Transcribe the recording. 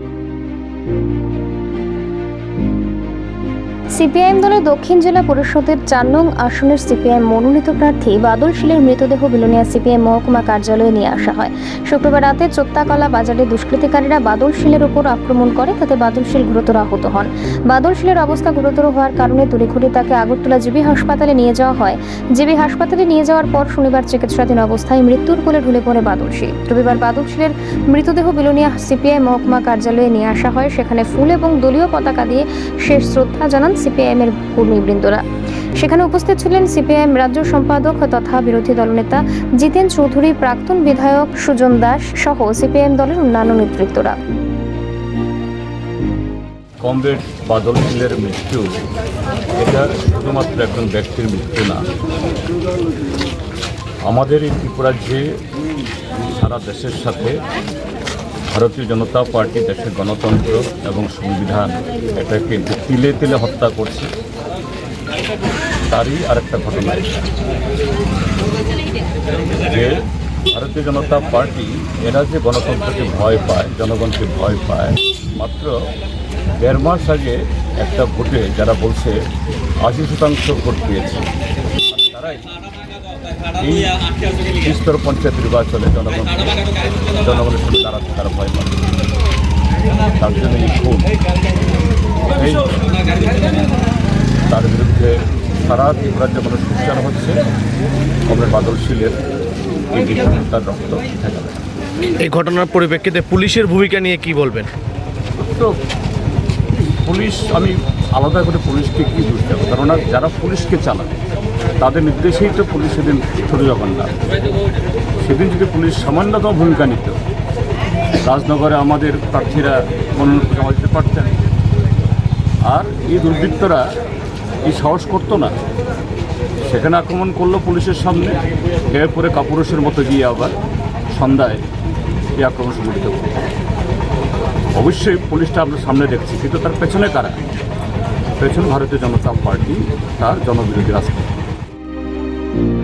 Thank you. CPIM দলের দক্ষিণ জেলা পরিষদের চার নং আসনের সিপিআইএম মনোনীত প্রার্থী বাদল শীলের মৃতদেহ বিলোনিয়া সিপিআইএম মহকুমা কার্যালয়ে নিয়ে আসা হয়। শুক্রবার রাতে চোত্তাকলা বাজারে দুষ্কৃতিকারীরা বাদল শীলের উপর আক্রমণ করে, তাতে বাদল শীল গুরুতর আহত হন। বাদল শীলের অবস্থা গুরুতর হওয়ার কারণে তড়িঘড়ি তাকে আগরতলা জিবি হাসপাতালে নিয়ে যাওয়া হয়। জিবি হাসপাতালে নিয়ে যাওয়ার পর শনিবার চিকিৎসাধীন অবস্থায় মৃত্যুর কোলে ঢুলে পড়ে বাদল শীল। রবিবার বাদল শীলের মৃতদেহ বিলোনিয়া সিপিআই মহকুমা কার্যালয়ে নিয়ে আসা হয়। সেখানে ফুল এবং দলীয় পতাকা দিয়ে শেষ শ্রদ্ধা জানান সিপিআইএম এর কর্মীবৃন্দরা। সেখানে উপস্থিত ছিলেন সিপিআইএম রাজ্য সম্পাদক তথা বিরোধী দলনেতা জিতেন চৌধুরী, প্রাক্তন বিধায়ক সুজন দাস সহ সিপিআইএম দলের অন্যান্য নেতৃত্বরা। কমরেড বাদল শীলের মৃত্যু, এটা শুধুমাত্র একজন ব্যক্তির মৃত্যু না। আমাদের এই ত্রিপুরাজ্যে সারা দেশের সাথে ভারতীয় জনতা পার্টি দেশের গণতন্ত্র এবং সংবিধান এটাকে তিলে তিলে হত্যা করছে। তারই আরেকটা ঘটনা যে ভারতীয় জনতা পার্টি এরা যে গণতন্ত্রকে ভয় পায়, জনগণকে ভয় পায়, মাত্র দেড় মাস আগে একটা ভোটে যারা বলছে আশি শতাংশ ভোট পেয়েছে, তারাই এই স্তর পঞ্চায়েত নির্বাচনে জনগণ জনগণের সঙ্গে দাঁড়াতে তারা ভয় পায়। তার জন্য এই খুন এই তার বিরুদ্ধে সারা ত্রিপুরাজ্যে মানুষ উচ্চারণ হচ্ছে। কমরেড বাদল শীলের তার রক্ত। এই ঘটনার পরিপ্রেক্ষিতে পুলিশের ভূমিকা নিয়ে কি বলবেন? তো পুলিশ আমি আলাদা করে পুলিশকে কি দোষ দেবো? কেননা যারা পুলিশকে চালাবে তাদের নির্দেশেই তো পুলিশ সেদিন ছোটো না সেদিন যদি পুলিশ সামান্যতম ভূমিকা নিত, রাজনগরে আমাদের প্রার্থীরা মনোনয়ন জমা দিতে পারতেন। আর এই দুর্বৃত্তরা এই সাহস করতো না। সেখানে আক্রমণ করল পুলিশের সামনে এরপরে কাপুরুষের মতো গিয়ে আবার সন্ধ্যায় এই আক্রমণ সংঘটিত করল অবশ্যই পুলিশটা আমরা সামনে দেখছি, কিন্তু তার পেছনে কারা? পেছনে ভারতীয় জনতা পার্টি, তার জনবিরোধী রাজনীতি। Thank you.